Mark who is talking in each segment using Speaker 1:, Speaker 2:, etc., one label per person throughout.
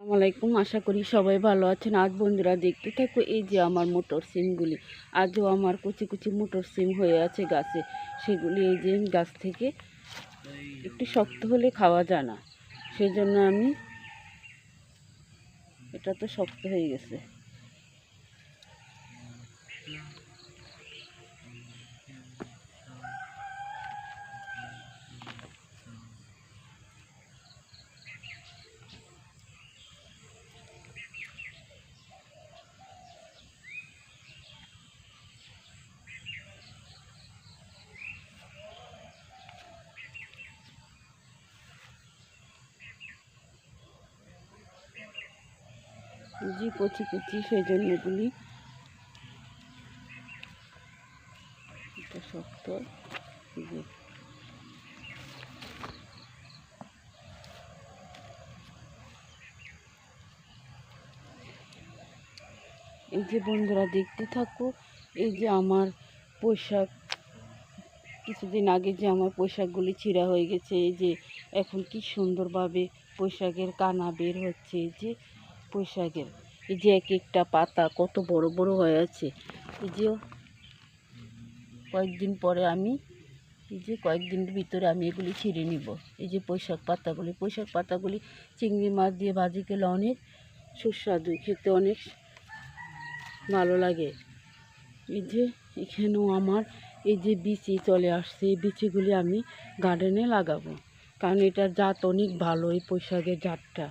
Speaker 1: আসসালামাইকুম আশা করি সবাই ভালো আছেন। আজ বন্ধুরা দেখতে থাকো এই যে আমার মোটর সিমগুলি। আজও আমার কুচি কুচি মোটর সিম হয়ে আছে গাছে। সেগুলি এই যে গাছ থেকে একটু শক্ত হলে খাওয়া যায় না। সেজন্য আমি এটা তো শক্ত হয়ে গেছে। জি, কচি কচি, সেই জন্য এগুলি। শক্ত। যে এই যে বন্ধুরা, দেখতে থাকো, এই যে আমার পোশাক। কিছুদিন আগে যে আমার পোশাকগুলি ছিঁড়া হয়ে গেছে, এই যে এখন কি সুন্দরভাবে পোশাকের কানা বের হচ্ছে, এই যে পোশাকের এই যে এক একটা পাতা কত বড় বড় হয়ে আছে। এই যে কয়েকদিন পরে আমি, এই যে কয়েকদিনের ভিতরে আমি এগুলি ছিঁড়ে নিব। এই যে পোশাক পাতাগুলি পোশাক পাতাগুলি চিংড়ি মাছ দিয়ে ভাজি খেলে অনেক সুস্বাদু, খেতে অনেক ভালো লাগে। এই যে এখানেও আমার, এই যে বিচি চলে আসছে, এই বিচিগুলি আমি গার্ডেনে লাগাবো। কারণ এটার জাত অনেক ভালো, এই পোশাকের জাতটা।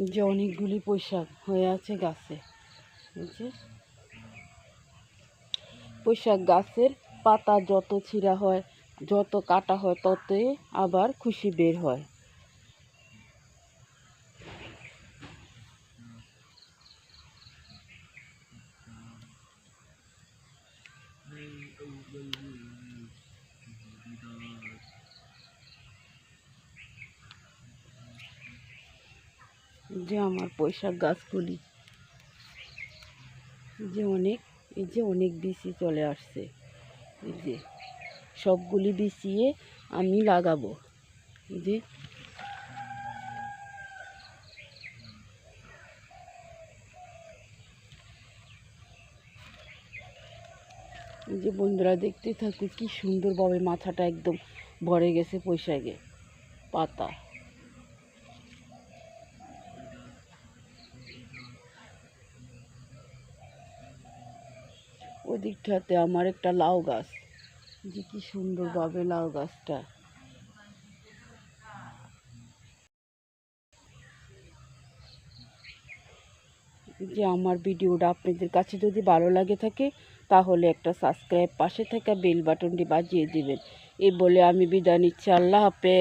Speaker 1: যে অনেকগুলি পোশাক হয়ে আছে গাছে। পোশাক গাছের পাতা যত ছিঁড়া হয়, যত কাটা হয় ততই আবার খুশি বের হয়। যে আমার পোশাক গাছগুলি। যে অনেক, এই যে অনেক বিচি চলে আসছে। এই যে সবগুলি বিছিয়ে আমি লাগাবো। এই যে যে বন্ধুরা, দেখতে থাকো কি সুন্দরভাবে মাথাটা একদম ভরে গেছে পোশাকে পাতা। ওদিকটাতে আমার একটা লাউ গাছ। যে কি সুন্দর সুন্দরভাবে লাউ গাছটা। যে আমার ভিডিওটা আপনাদের কাছে যদি ভালো লাগে থাকে, তাহলে একটা সাবস্ক্রাইব পাশে থাকা বেল বাটনটি বাজিয়ে দিবেন। এই বলে আমি বিদায় নিচ্ছি। আল্লাহ হাফেজ।